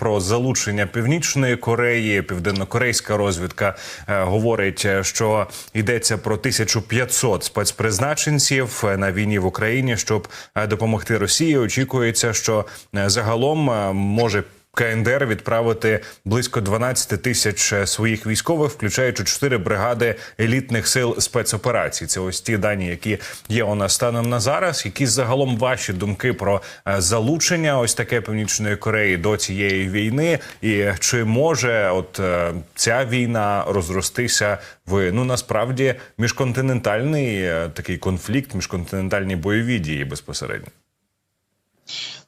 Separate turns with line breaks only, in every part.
про залучення північної Кореї. Південно-корейська розвідка е, говорить, е, що йдеться про 1500 спецпризначенців е, на війні в Україні, щоб е, допомогти Росії. Очікується, що загалом може. КНДР відправити близько 12 тисяч е, своїх військових, включаючи 4 бригади елітних сил спецоперацій. Це ось ті дані, які є у нас станом на зараз. Які загалом ваші думки про е, залучення ось таке північної Кореї до цієї війни, і чи може от е, ця війна розростися в ну насправді міжконтинентальний такий конфлікт, міжконтинентальні бойові дії безпосередньо?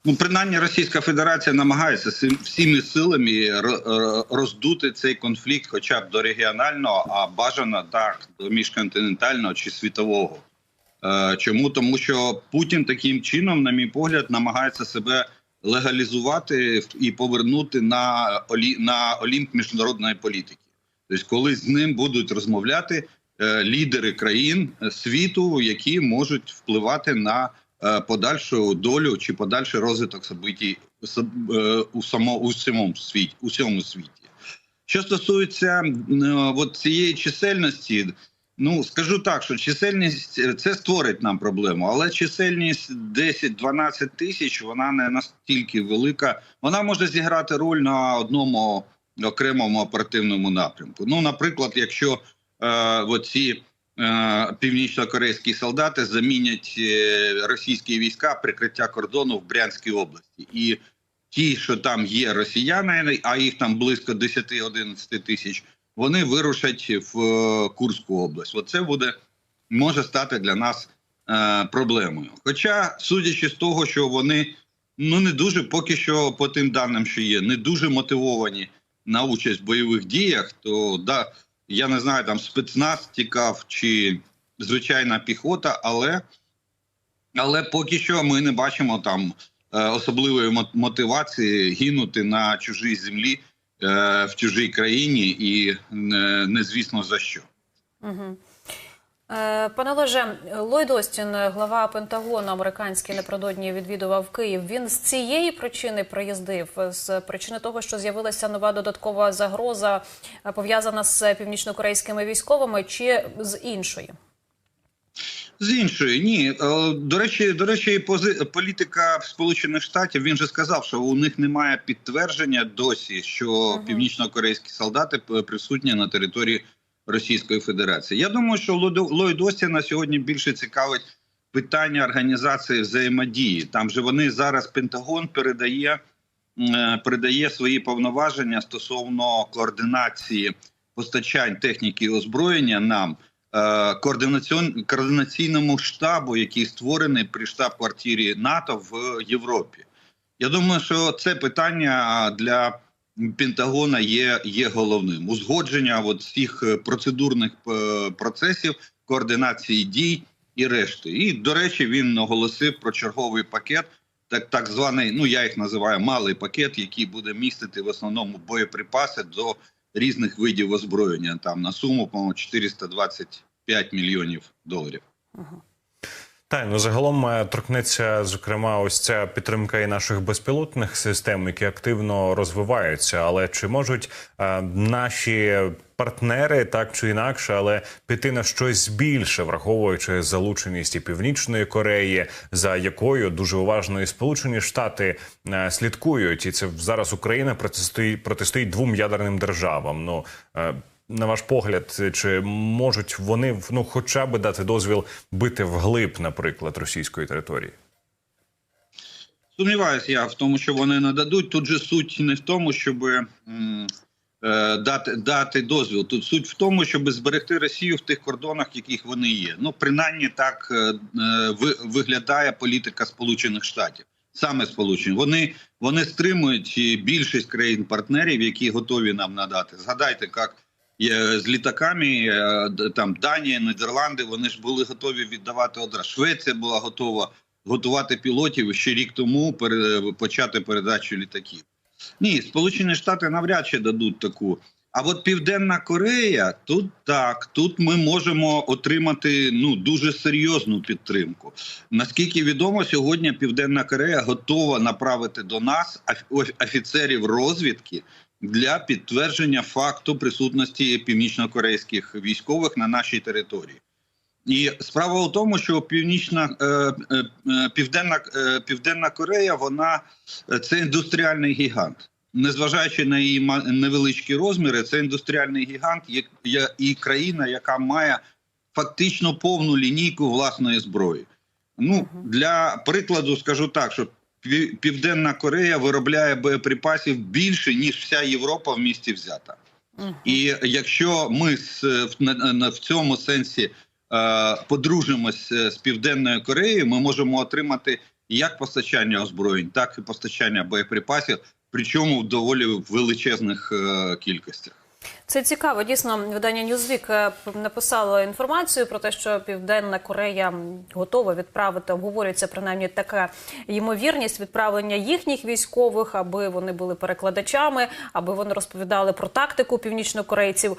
Ну, принаймні, Російська Федерація намагається всім- всіми силами ро- роздути цей конфлікт, хоча б до регіонального, а бажано так до міжконтинентального чи світового. Е, Чому тому, що Путін таким чином, на мій погляд, намагається себе легалізувати і повернути на олі на олімп міжнародної політики. Тобто, коли з ним будуть розмовляти е, лідери країн е, світу, які можуть впливати на е, подальшу долю чи подальший розвиток событий соб- е, у само у самому світі у всьому світі. Що стосується е, от цієї чисельності, ну скажу так, що чисельність е, це створить нам проблему, але чисельність 10-12 тисяч вона не настільки велика. Вона може зіграти роль на одному окремому оперативному напрямку. Ну, наприклад, якщо е, оці е, північно-корейські солдати замінять е, російські війська прикриття кордону в Брянській області, і ті, що там є росіяни, а їх там близько 10-11 тисяч, вони вирушать в е, Курську область. Оце буде може стати для нас е, проблемою. Хоча, судячи з того, що вони ну не дуже поки що, по тим даним, що є, не дуже мотивовані на участь в бойових діях, то да, я не знаю, там спецназ тікав чи звичайна піхота, але, але поки що ми не бачимо там е, особливої мотивації гинути на чужій землі е, в чужій країні, і не, не звісно за що.
Угу. Е, Пане Ложе, Ллойд Остін, глава Пентагону американський, напередодні відвідував Київ. Він з цієї причини приїздив, з причини того, що з'явилася нова додаткова загроза, е, пов'язана з північнокорейськими військовими, чи з іншої?
З іншої ні, Е, до речі, до речі, пози- політика Сполучених Штатів він же сказав, що у них немає підтвердження досі, що північно-корейські солдати присутні на території Російської Федерації. Я думаю, що Лойд- Ллойд Остіна сьогодні більше цікавить питання організації взаємодії. Там же вони зараз Пентагон передає, е, передає свої повноваження стосовно координації постачань техніки озброєння нам е, координаційному штабу, який створений при штаб-квартирі НАТО в Європі. Я думаю, що це питання для Пентагона є, є головним. Узгодження от всіх е, процедурних е, процесів, координації дій і решти. І, до речі, він оголосив про черговий пакет, так, так званий, ну я їх називаю малий пакет, який буде містити в основному боєприпаси до різних видів озброєння там на суму, по-моєму, 425 мільйонів доларів.
Так, ну загалом е, торкнеться зокрема ось ця підтримка і наших безпілотних систем, які активно розвиваються. Але чи можуть е, наші партнери так чи інакше, але піти на щось більше, враховуючи залученість і північної Кореї, за якою дуже уважно і Сполучені Штати е, слідкують, і це зараз Україна протистоїть протистоїть двом ядерним державам. Ну е, на ваш погляд, чи можуть вони ну, хоча б дати дозвіл бити вглиб, наприклад, російської території?
Сумніваюся я в тому, що вони нададуть. Тут же суть не в тому, щоб е, дати, дати дозвіл. Тут суть в тому, щоб зберегти Росію в тих кордонах, яких вони є. Ну, принаймні так е, е, ви- виглядає політика Сполучених Штатів. Саме Сполучені. Вони, вони стримують більшість країн-партнерів, які готові нам надати. Згадайте, як з літаками е, там Данія, Нідерланди, вони ж були готові віддавати одразу. Швеція була готова готувати пілотів ще рік тому почати передачу літаків. Ні, Сполучені Штати навряд чи дадуть таку А от Південна Корея, тут так, тут ми можемо отримати ну дуже серйозну підтримку. Наскільки відомо, сьогодні Південна Корея готова направити до нас оф- оф- офіцерів розвідки для підтвердження факту присутності північнокорейських військових на нашій території. І справа у тому, що північна е, е, е, південна південна Корея, вона це індустріальний гігант. Незважаючи на її невеличкі розміри, це індустріальний гігант як- і країна, яка має фактично повну лінійку власної зброї. Ну для прикладу скажу так, що Південна Корея виробляє боєприпасів більше ніж вся Європа в місті взята. І якщо ми в, цьому сенсі е, подружимось е, з Південною Кореєю, ми можемо отримати як постачання озброєнь, так і постачання боєприпасів, причому в доволі величезних е, кількостях.
Це цікаво. Дійсно, видання Newsweek е, написало інформацію про те, що Південна Корея готова відправити. Обговорюється принаймні така ймовірність відправлення їхніх військових, аби вони були перекладачами, аби вони розповідали про тактику північнокорейців.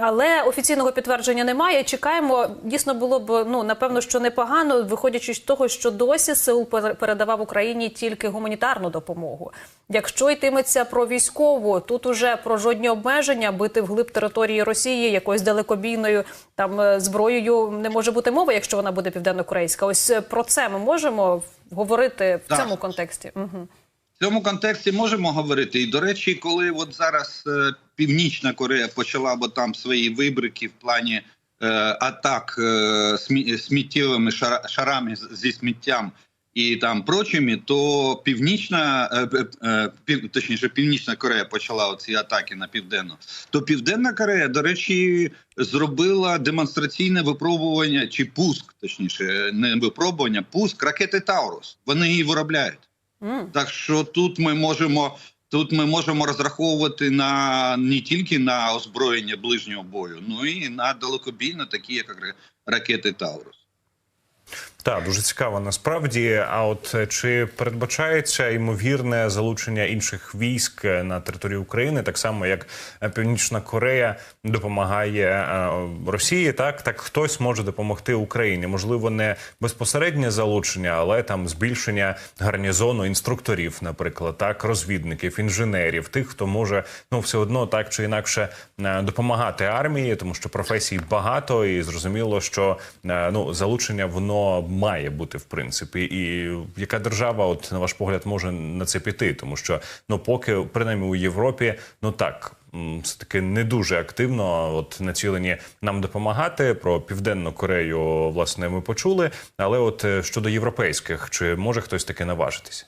Але офіційного підтвердження немає. Чекаємо. Дійсно було б ну напевно, що непогано, виходячи з того, що досі Сеул пере- передавав Україні тільки гуманітарну допомогу. Якщо йтиметься про військову, тут уже про жодні обмеження бити вглиб території Росії якоюсь далекобійною там е, зброєю не може бути мови, якщо вона буде південнокорейська. Ось е, про це ми можемо говорити в
Так.
цьому контексті. Угу.
Цьому контексті можемо говорити. І до речі, коли от зараз е, Північна Корея почала бо там свої вибрики в плані е, атак е, смі- сміттєвими шара- шарами зі сміттям і там прочими, то північна е, е, е, пів, точніше, Північна Корея почала ці атаки на південну. То Південна Корея, до речі, зробила демонстраційне випробування чи пуск, точніше, не випробування, пуск ракети Таурус. Вони її виробляють. Так що тут ми можемо тут ми можемо розраховувати на не тільки на озброєння ближнього бою, ну і на далекобійно, такі як ра- ракети Таурус.
Так, дуже цікаво насправді. А от е, чи передбачається ймовірне залучення інших військ е, на території України, так само як е, Північна Корея допомагає Росії, так так хтось може допомогти Україні? Можливо, не безпосереднє залучення, але там збільшення гарнізону інструкторів, наприклад, так, розвідників, інженерів, тих, хто може ну все одно так чи інакше допомагати армії, тому що професій багато, і зрозуміло, що ну залучення воно має бути в принципі. І яка держава, от на ваш погляд, може на це піти? Тому що ну поки принаймні у Європі, ну так. Все таки не дуже активно от націлені нам допомагати. Про південну Корею власне ми почули. Але от е, щодо європейських, чи може хтось таки наважитися?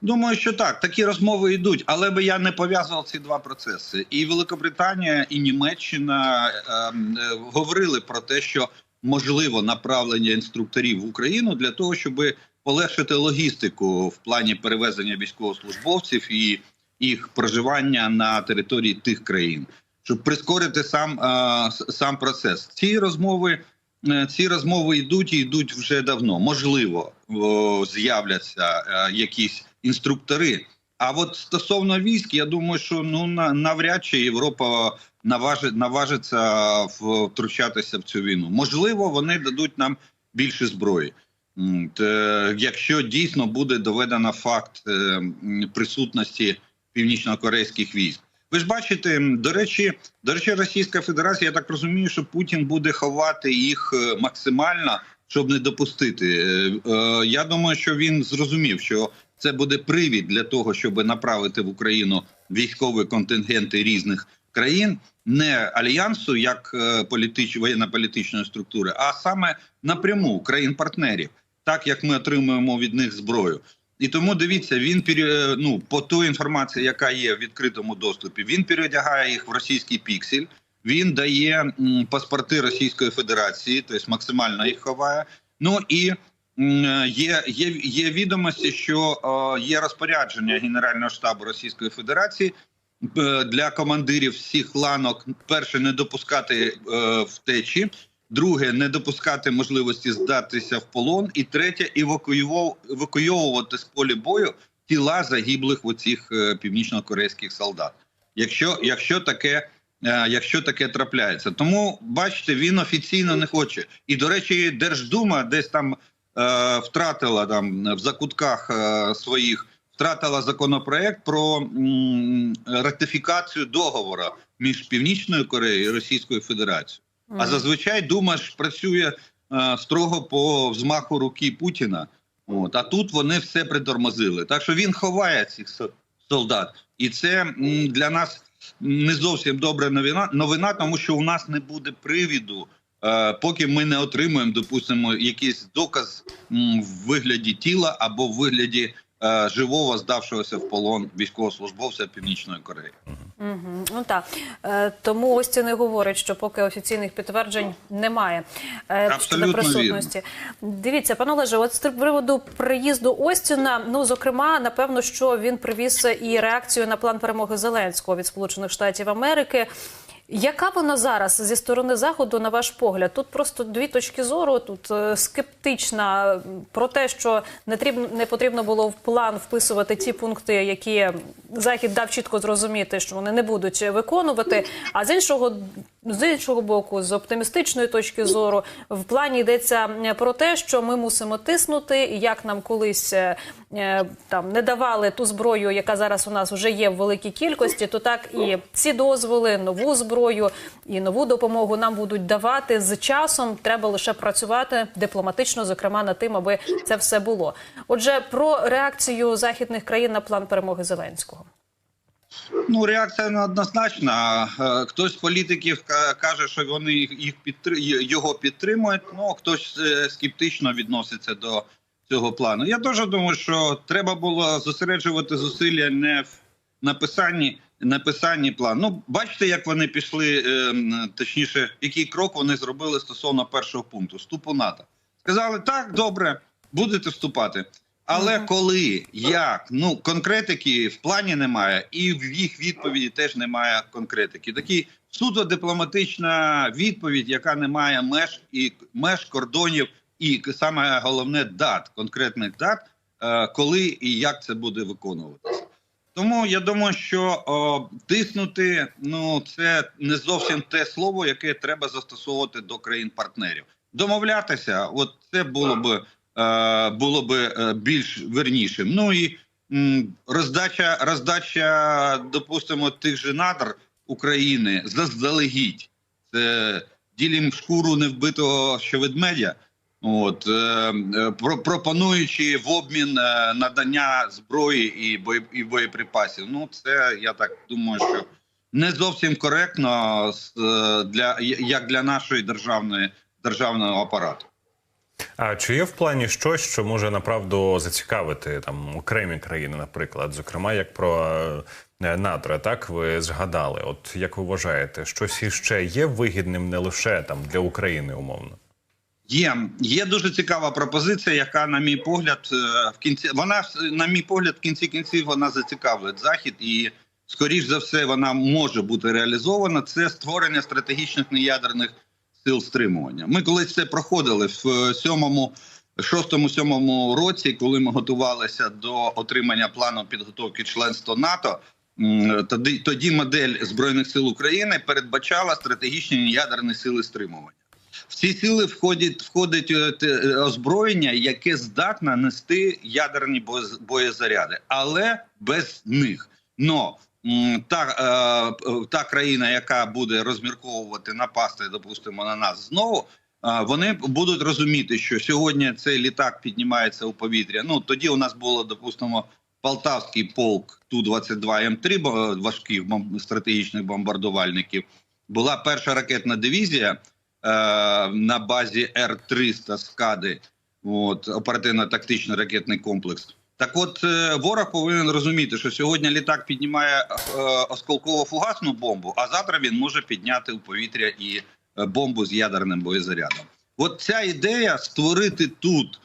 Думаю, що так, такі розмови йдуть, але би я не пов'язував ці два процеси. І Великобританія, і Німеччина ем, е, говорили про те, що можливо направлення інструкторів в Україну для того, щоб полегшити логістику в плані перевезення військовослужбовців і їх проживання на території тих країн, щоб прискорити сам, сам процес. Ці розмови. е, Ці розмови йдуть і йдуть вже давно. Можливо, з'являться е, якісь інструктори. А от стосовно військ, я думаю, що ну на- навряд чи Європа наважи, наважиться втручатися в цю війну. Можливо, вони дадуть нам більше зброї. Якщо дійсно буде доведено факт е, присутності північно-корейських військ. Ви ж бачите, до речі, до речі, Російська Федерація, я так розумію, що Путін буде ховати їх е, максимально, щоб не допустити. Е, е, Я думаю, що він зрозумів, що це буде привід для того, щоб направити в Україну військові контингенти різних країн, не альянсу як е, політич, воєнно-політичної структури, а саме напряму країн-партнерів, так як ми отримуємо від них зброю. І тому дивіться, він пере- ну, по той інформації, яка є в відкритому доступі, він переодягає їх в російський піксель. Він дає паспорти Російської Федерації, тобто максимально їх ховає. Ну і є, є, є відомості, що е, є розпорядження Генерального штабу Російської Федерації е, для командирів всіх ланок. Перше, не допускати е, втечі. Друге, не допускати можливості здатися в полон, і третє евакуйовувати з поля бою тіла загиблих оцих е, північно-корейських солдат. якщо, якщо таке. е, Якщо таке трапляється, тому бачите, він офіційно не хоче. І до речі, Держдума десь там е, втратила там в закутках е, своїх втратила законопроект про ратифікацію договору між Північною Кореєю і Російською Федерацією. А зазвичай Дума ж працює е, строго по взмаху руки Путіна. От а тут вони все притормозили. Так що він ховає цих солдат, і це для нас не зовсім добра новина, новина, тому що у нас не буде привіду, е, поки ми не отримуємо, допустимо, якийсь доказ в вигляді тіла або в вигляді е, живого здавшогося в полон військовослужбовця Північної Кореї.
Угу. Ну так Е, тому Остін і говорить, що поки офіційних підтверджень немає е,
Абсолютно
присутності. Дивіться, пане Олеже, от з приводу приїзду Остіна, ну зокрема, напевно, що він привіз і реакцію на план перемоги Зеленського від Сполучених Штатів Америки. Яка вона зараз зі сторони заходу, на ваш погляд? Тут просто дві точки зору. Тут е, скептична про те, що не потрібно, не потрібно було в план вписувати ті пункти, які захід дав чітко зрозуміти, що вони не будуть виконувати. А з іншого з іншого боку, з оптимістичної точки зору, в плані йдеться е, про те, що ми мусимо тиснути, як нам колись е, е, там не давали ту зброю, яка зараз у нас вже є в великій кількості, то так і ці дозволи, нову зброю і нову допомогу нам будуть давати з часом. Треба лише працювати дипломатично, зокрема над тим, аби це все було. Отже, про реакцію західних країн на план перемоги Зеленського.
Ну, реакція неоднозначна. Е, Хтось з політиків каже, що вони їх його підтримують. Ну хтось е, скептично відноситься до цього плану. Я теж думаю, що треба було зосереджувати зусилля не в написанні написанні плану. Ну, бачите, як вони пішли, е, точніше, який крок вони зробили стосовно першого пункту вступу НАТО. Сказали, так, добре, будете вступати. Але коли, як, ну конкретики в плані немає, і в їх відповіді теж немає конкретики. Такі суто дипломатична відповідь, яка не має меж і меж кордонів, і саме головне дат, конкретних дат, е, коли і як це буде виконуватися. Тому я думаю, що о, тиснути ну це не зовсім те слово, яке треба застосовувати до країн-партнерів. Домовлятися, от це було би було би е, більш вернішим. Ну і роздача, роздача, допустимо, тих же надр України заздалегідь. Це ділім шкуру невбитого що ведмедя. От е, е, про, пропонуючи в обмін е, надання зброї і бої, і боєприпасів. Ну це я так думаю, що не зовсім коректно е, для як для нашої державної державного апарату.
А чи є в плані щось, що може направду зацікавити там окремі країни, наприклад, зокрема, як про е, надра, так ви згадали? От як ви вважаєте, щось іще є вигідним не лише там для України, умовно?
Є є дуже цікава пропозиція, яка, на мій погляд, е, в кінці вона на мій погляд, в кінці кінців вона зацікавить захід, і скоріш за все вона може бути реалізована. Це створення стратегічних неядерних сил стримування. Ми колись це проходили в сьомому, шостому, сьомому році, коли ми готувалися до отримання плану підготовки членства НАТО. Тоді тоді модель збройних сил України передбачала стратегічні неядерні сили стримування. В ці сили входить входить е, е, озброєння, яке здатне нести ядерні боєз- боєзаряди, але без них. Но та, е, е, та країна, яка буде розмірковувати напасти, допустимо, на нас знову. е, Вони будуть розуміти, що сьогодні цей літак піднімається у повітря. Ну тоді у нас було, допустимо, Полтавський полк Ту-22М3, бо- важких бом- стратегічних бомбардувальників. Була перша ракетна дивізія е, на базі Р-300 Скади, от, оперативно-тактичний ракетний комплекс. Так от е, ворог повинен розуміти, що сьогодні літак піднімає е, осколково-фугасну бомбу, а завтра він може підняти у повітря і е, бомбу з ядерним боєзарядом. От ця ідея створити тут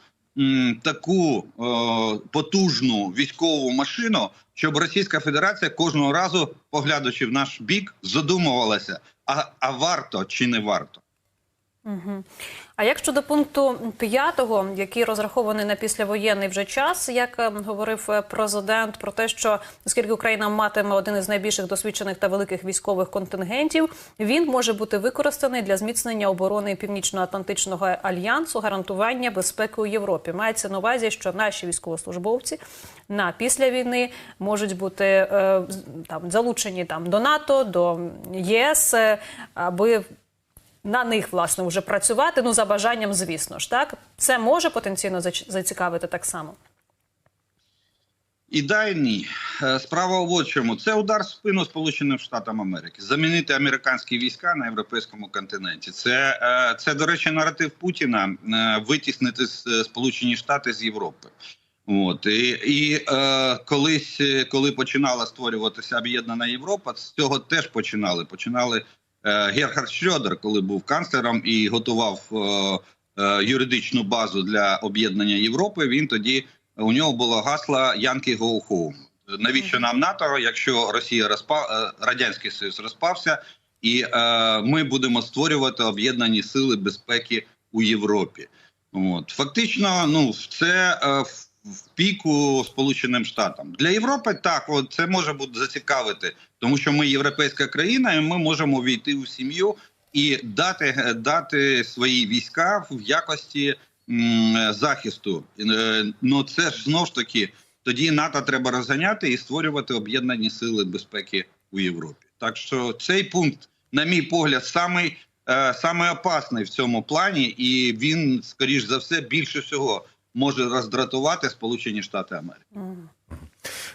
таку потужну військову машину, щоб Російська Федерація кожного разу, поглядачи в наш бік, задумувалася: а, а варто чи не варто?
А як щодо пункту п'ятого, який розрахований на післявоєнний вже час, як е, говорив е, президент, про те, що оскільки Україна матиме один із найбільших досвідчених та великих військових контингентів, він може бути використаний для зміцнення оборони Північно-Атлантичного альянсу, гарантування безпеки у Європі. Мається на увазі, що наші військовослужбовці на після війни можуть бути е, там залучені там до НАТО, до ЄС, е, аби на них власне вже працювати. Ну за бажанням, звісно ж, так це може потенційно зацікавити так само.
І да, ні. Е, Справа в чому. Це удар в спину Сполученим Штатам Америки. Замінити американські війська на європейському континенті. Це, е, це до речі, наратив Путіна е, витіснити Сполучені Штати з Європи. От і, і е, колись, коли починала створюватися об'єднана Європа, з цього теж починали. Починали Герхард Шрёдер, коли був канцлером і готував е, е, юридичну базу для об'єднання Європи. Він тоді у нього було гасло Янки Go Навіщо нам НАТО, якщо Росія розпав е, радянський Союз розпався, і е, ми будемо створювати об'єднані сили безпеки у Європі? От фактично, ну це е, в- в піку Сполученим Штатам для Європи. Так, от це може бути зацікавити, тому що ми європейська країна, і ми можемо війти у сім'ю і дати, дати свої війська в якості м, захисту. Е, Ну це ж знов ж таки тоді НАТО треба розганяти і створювати об'єднані сили безпеки у Європі. Так що цей пункт, на мій погляд, самий, е, самий опасний в цьому плані, і він, скоріш за все, більше всього може роздратувати Сполучені Штати Америки.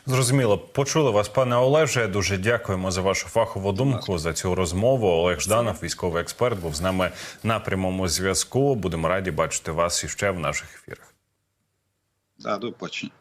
Зрозуміло, почули вас, пане Олеже. Дуже дякуємо за вашу фахову думку за цю розмову. Олег Жданов, військовий експерт, був з нами на прямому зв'язку. Будемо раді бачити вас іще в наших ефірах.
Да, до побачення.